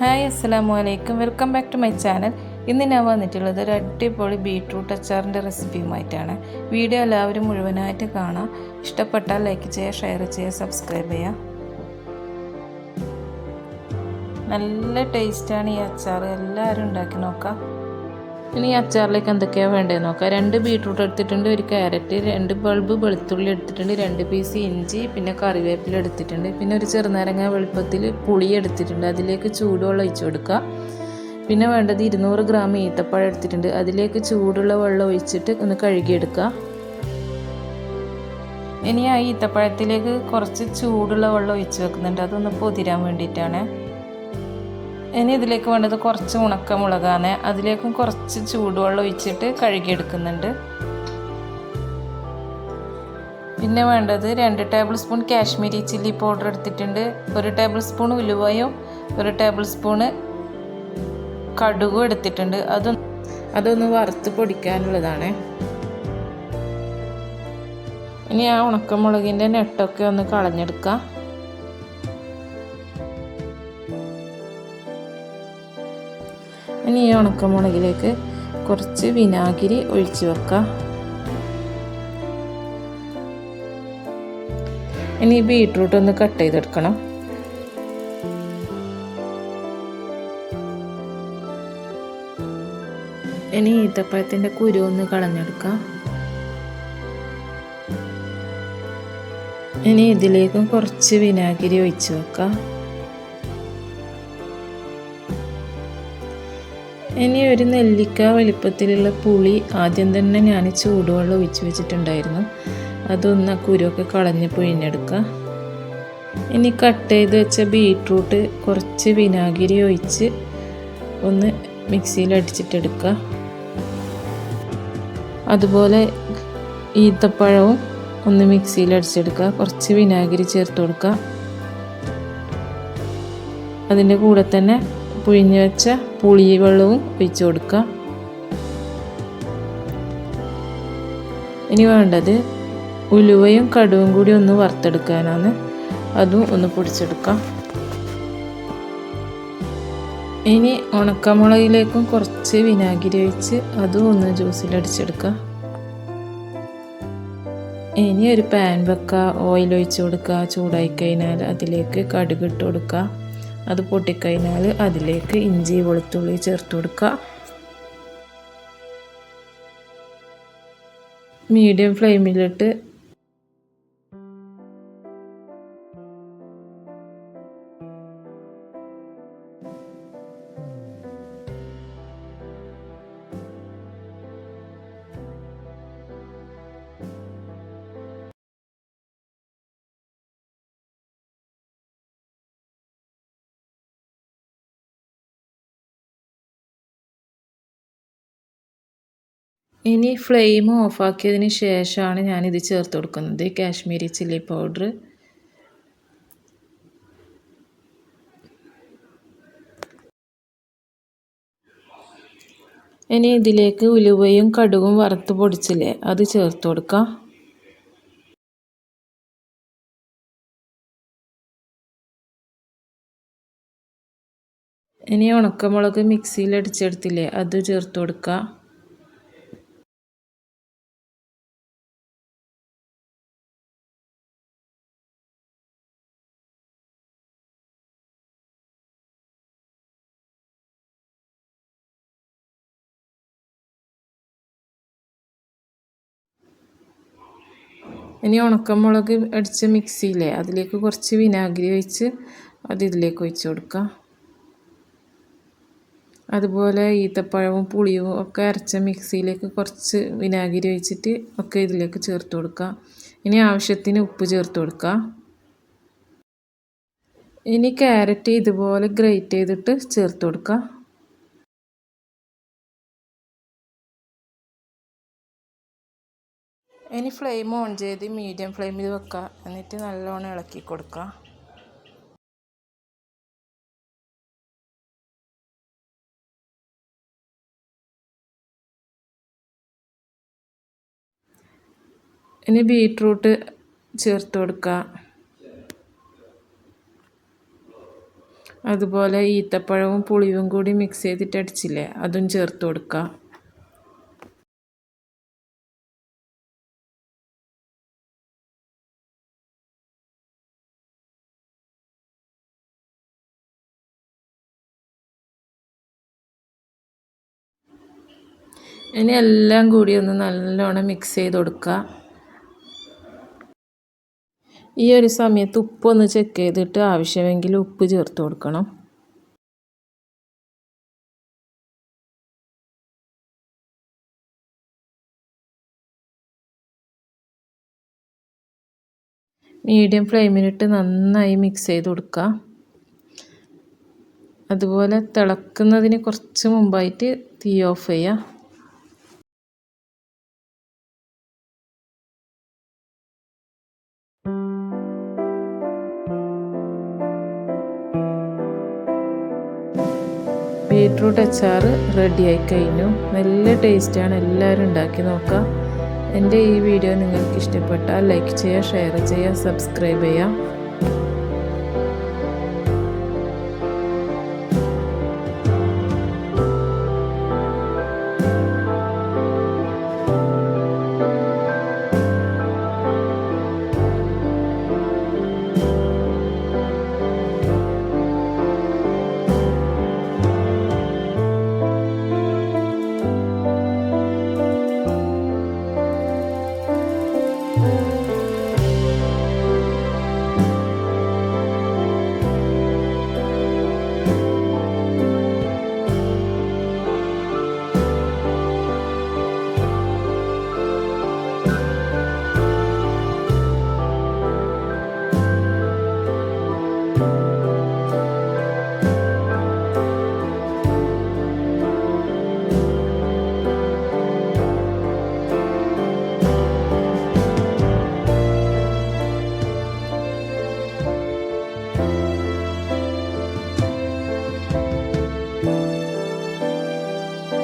Hi അസ്സലാമു അലൈക്കും welcome back to my channel. ഇന്ന് ഞാൻ വന്നിട്ടുള്ളത് ഒരു അടിപൊളി ബീട്രൂട്ട് അച്ചാറിന്റെ റെസിപ്പിയുമായിട്ടാണ്. വീഡിയോ എല്ലാവരും മുഴുവനായിട്ട് കാണാം. ഇഷ്ടപ്പെട്ടാൽ ലൈക്ക് ചെയ്യുക ഷെയർ ചെയ്യുക സബ്സ്ക്രൈബ് ചെയ്യുക. നല്ല ടേസ്റ്റാണ് ഈ അച്ചാർ എല്ലാവരും ഉണ്ടാക്കി നോക്കാം ഇനി അച്ചാറിലേക്ക് എന്തൊക്കെയാണ് വേണ്ടതെന്ന് നോക്കാം. രണ്ട് ബീട്രൂട്ട് എടുത്തിട്ടുണ്ട് ഒരു ക്യാരറ്റ് രണ്ട് ബൾബ് വെളുത്തുള്ളി എടുത്തിട്ടുണ്ട് രണ്ട് പീസ് ഇഞ്ചി പിന്നെ കറിവേപ്പില എടുത്തിട്ടുണ്ട്. പിന്നെ ഒരു ചെറുനാരങ്ങ വെളുപ്പത്തിൽ പുളി എടുത്തിട്ടുണ്ട്. അതിലേക്ക് ചൂടുവെള്ളം ഒഴിച്ചു കൊടുക്കുക. പിന്നെ വേണ്ടത് ഇരുന്നൂറ് ഗ്രാം ഈത്തപ്പഴം എടുത്തിട്ടുണ്ട്. അതിലേക്ക് ചൂടുള്ള വെള്ളം ഒഴിച്ചിട്ട് ഒന്ന് കഴുകിയെടുക്കുക. ഇനി ആ ഈത്തപ്പഴത്തിലേക്ക് കുറച്ച് ചൂടുള്ള വെള്ളം ഒഴിച്ച് വെക്കുന്നുണ്ട്. അതൊന്ന് പൊതിരാൻ വേണ്ടിയിട്ടാണ്. ഇനി ഇതിലേക്ക് വേണ്ടത് കുറച്ച് ഉണക്കമുളകാണ്. അതിലേക്കും കുറച്ച് ചൂടുവെള്ളം ഒഴിച്ചിട്ട് കഴുകിയെടുക്കുന്നുണ്ട്. പിന്നെ വേണ്ടത് രണ്ട് tablespoon Kashmiri chilli powder എടുത്തിട്ടുണ്ട്. ഒരു ടേബിൾ സ്പൂൺ ഉലുവയും ഒരു ടേബിൾ സ്പൂണ് കടുകും എടുത്തിട്ടുണ്ട്. അതും അതൊന്ന് വറുത്ത് പൊടിക്കാനുള്ളതാണ്. ഇനി ആ ഉണക്കമുളകിന്റെ നെട്ടൊക്കെ ഒന്ന് കളഞ്ഞെടുക്കാം. ഇനി ഈ ഉണക്കമുളകിലേക്ക് കുറച്ച് വിനാഗിരി ഒഴിച്ചു വെക്കാം. ഇനി ബീട്രൂട്ട് ഒന്ന് കട്ട് ചെയ്തെടുക്കണം. ഇനി ഈത്തപ്പഴത്തിന്റെ കുരു ഒന്ന് കളഞ്ഞെടുക്കാം. ഇനി ഇതിലേക്കും കുറച്ച് വിനാഗിരി ഒഴിച്ചു വെക്കാം. ഇനി ഒരു നെല്ലിക്ക വലിപ്പത്തിലുള്ള പുളി ആദ്യം തന്നെ ഞാൻ ചൂടുവെള്ളം ഒഴിച്ച് വെച്ചിട്ടുണ്ടായിരുന്നു. അതൊന്ന് ആ കുരുവൊക്കെ കളഞ്ഞ് പിഴിഞ്ഞെടുക്കുക ഇനി കട്ട് ചെയ്ത് വെച്ച ബീട്രൂട്ട് കുറച്ച് വിനാഗിരി ഒഴിച്ച് ഒന്ന് മിക്സിയിൽ അടിച്ചിട്ടെടുക്കുക അതുപോലെ ഈത്തപ്പഴവും ഒന്ന് മിക്സിയിൽ അടിച്ചെടുക്കുക കുറച്ച് വിനാഗിരി ചേർത്ത് കൊടുക്കുക അതിന്റെ കൂടെ തന്നെ പുഴിഞ്ഞ് വെച്ച പുളി വെള്ളവും ഒഴിച്ചു കൊടുക്കുക. ഇനി വേണ്ടത് ഉലുവയും കടുവും കൂടി ഒന്ന് വറുത്തെടുക്കാനാണ്. അതും ഒന്ന് പൊടിച്ചെടുക്കാം. ഇനി ഉണക്കമുളകിലേക്കും കുറച്ച് വിനാഗിരി ഒഴിച്ച് അതും ഒന്ന് ജ്യൂസിലടിച്ചെടുക്കുക ഇനി ഒരു പാൻ വെക്കുക ഓയിൽ ഒഴിച്ച് കൊടുക്കുക ചൂടായി കഴിഞ്ഞാൽ അതിലേക്ക് കടുക് ഇട്ട് കൊടുക്കുക. അത് പൊട്ടിക്കഴിഞ്ഞാൽ അതിലേക്ക് ഇഞ്ചി വെളുത്തുള്ളി ചേർത്ത് കൊടുക്കുക. മീഡിയം ഫ്ലെയിമിലിട്ട് ഇനി ഫ്ലെയിം ഓഫാക്കിയതിന് ശേഷമാണ് ഞാനിത് ചേർത്ത് കൊടുക്കുന്നത്. Kashmiri chilli powder. ഇനി ഇതിലേക്ക് ഉലുവയും കടുകും വറുത്ത് പൊടിച്ചില്ലേ അത് ചേർത്ത് കൊടുക്കാം. ഇനി ഉണക്കമുളക് മിക്സിയിൽ അടിച്ചെടുത്തില്ലേ അത് ചേർത്ത് കൊടുക്കുക ഇനി ഉണക്കമുളക് അടിച്ച മിക്സിയില്ലേ അതിലേക്ക് കുറച്ച് വിനാഗിരി ഒഴിച്ച് അത് ഇതിലേക്ക് ഒഴിച്ച് കൊടുക്കുക അതുപോലെ ഈത്തപ്പഴവും പുളിയും ഒക്കെ അരച്ച മിക്സിയിലേക്ക് കുറച്ച് വിനാഗിരി ഒഴിച്ചിട്ട് ഒക്കെ ഇതിലേക്ക് ചേർത്ത് കൊടുക്കുക ഇനി ആവശ്യത്തിന് ഉപ്പ് ചേർത്ത് കൊടുക്കുക ഇനി ക്യാരറ്റ് ഇതുപോലെ ഗ്രേറ്റ് ചെയ്തിട്ട് ചേർത്ത് കൊടുക്കുക ഇനി ഫ്ലെയിം ഓൺ ചെയ്ത് മീഡിയം ഫ്ലെയിമിൽ വെക്കുക എന്നിട്ട് നല്ലോണം ഇളക്കി കൊടുക്കുക ഇനി ബീട്രൂട്ട് ചേർത്ത് കൊടുക്കുക അതുപോലെ ഈത്തപ്പഴവും പുളിയും കൂടി മിക്സ് ചെയ്തിട്ട് അടിച്ചില്ലേ അതും ചേർത്ത് കൊടുക്കുക ഇനി എല്ലാം കൂടി ഒന്ന് നല്ലോണം മിക്സ് ചെയ്ത് കൊടുക്കുക. ഈ ഒരു സമയത്ത് ഉപ്പൊന്ന് ചെക്ക് ചെയ്തിട്ട് ആവശ്യമെങ്കിൽ ഉപ്പ് ചേർത്ത് കൊടുക്കണം. മീഡിയം ഫ്ലെയിമിലിട്ട് നന്നായി മിക്സ് ചെയ്ത് കൊടുക്കുക. അതുപോലെ തിളക്കുന്നതിന് കുറച്ച് മുമ്പായിട്ട് തീ ഓഫ് ചെയ്യുക. ബീട്രൂട്ട് അച്ചാർ റെഡിയായി കഴിഞ്ഞു. നല്ല ടേസ്റ്റാണ്. എല്ലാവരും ഉണ്ടാക്കി നോക്കുക. എന്റെ ഈ വീഡിയോ നിങ്ങൾക്ക് ഇഷ്ടപ്പെട്ടാൽ ലൈക്ക് ചെയ്യുക ഷെയർ ചെയ്യുക സബ്സ്ക്രൈബ് ചെയ്യുക.